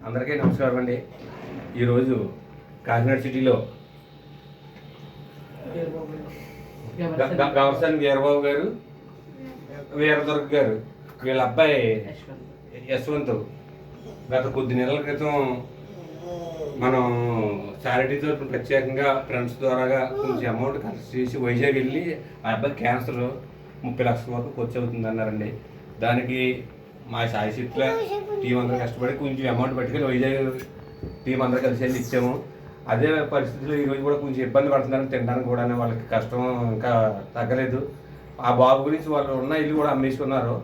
అందరికీ నమస్కారం అండి. ఈరోజు కాకినాడ సిటీలో గవర్సన్ వీరబాబు గారు వీరదుర్గ గారు వీళ్ళ అబ్బాయి యశ్వంత్. గత కొద్ది నెలల క్రితం మనం చారిటీ తరఫున ప్రత్యేకంగా ఫ్రెండ్స్ ద్వారాగా కొంచెం అమౌంట్ ఖర్చు చేసి వైజాగ్ వెళ్ళి ఆ అబ్బాయి క్యాన్సర్ ముప్పై లక్షల వరకు ఖర్చు అవుతుంది అన్నారండి దానికి మా సాయి సిట్లో టీం అందరూ కష్టపడి కొంచెం అమౌంట్ పట్టుకెళ్ళి వైజాగ్ టీం అందరూ కలిసి వెళ్ళి ఇచ్చాము. అదే పరిస్థితిలో ఈరోజు కూడా కొంచెం ఇబ్బంది పడుతున్నారు తినడానికి కూడా వాళ్ళకి కష్టం ఇంకా తగ్గలేదు. ఆ బాబు గురించి వాళ్ళు ఉన్న ఇల్లు కూడా అమ్మేసుకున్నారు.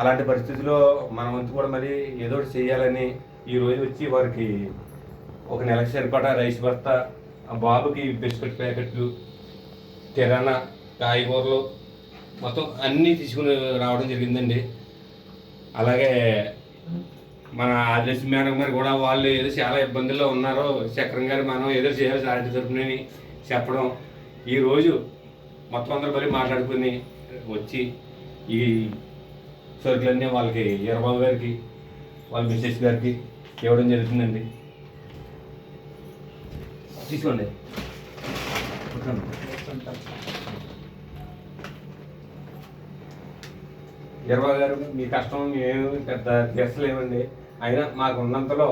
అలాంటి పరిస్థితిలో మన వంతు కూడా మరి ఏదో ఒకటి చేయాలని ఈ రోజు వచ్చి వారికి ఒక నెలకు సరిపడా రైస్ బస్తా ఆ బాబుకి బిస్కెట్ ప్యాకెట్లు కిరాణా కాయగూరలు మొత్తం అన్నీ తీసుకుని రావడం జరిగిందండి. అలాగే మన ఆదిలక్ష్మి మేడం గారు కూడా వాళ్ళు ఏదో చాలా ఇబ్బందుల్లో ఉన్నారో చక్రం గారు మనం ఏదో చేయాలి చారిటీ తరపునని చెప్పడం. ఈరోజు మొత్తం అందరూ మళ్ళీ మాట్లాడుకుని వచ్చి ఈ సరుకులన్నీ వాళ్ళకి ఈరబాబు గారికి వాళ్ళ మిస్సెస్ గారికి ఇవ్వడం జరుగుతుందండి. తీసుకోండి. కూర్చోండి. గారు మీ కష్టం మేము పెద్ద తీర్చలేమండి అయినా మాకు ఉన్నంతలో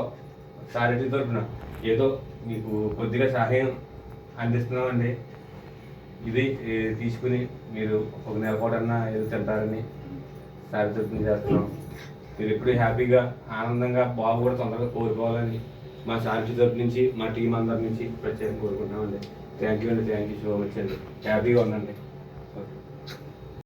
చారిటీ తరపున ఏదో మీకు కొద్దిగా సహాయం అందిస్తున్నామండి. ఇది తీసుకుని మీరు ఒక నెల పూటన్నా ఏదో తింటారని చారిటీ తరపున చేస్తున్నాం. మీరు ఎప్పుడు హ్యాపీగా ఆనందంగా బాబు కూడా తొందరగా కోరుకోవాలని మా చారిటీ తరపు నుంచి మా టీం అందరి నుంచి ప్రత్యేకంగా కోరుకుంటున్నామండి. థ్యాంక్ యూ అండి. థ్యాంక్ యూ సో మచ్ అండి. హ్యాపీగా ఉండండి.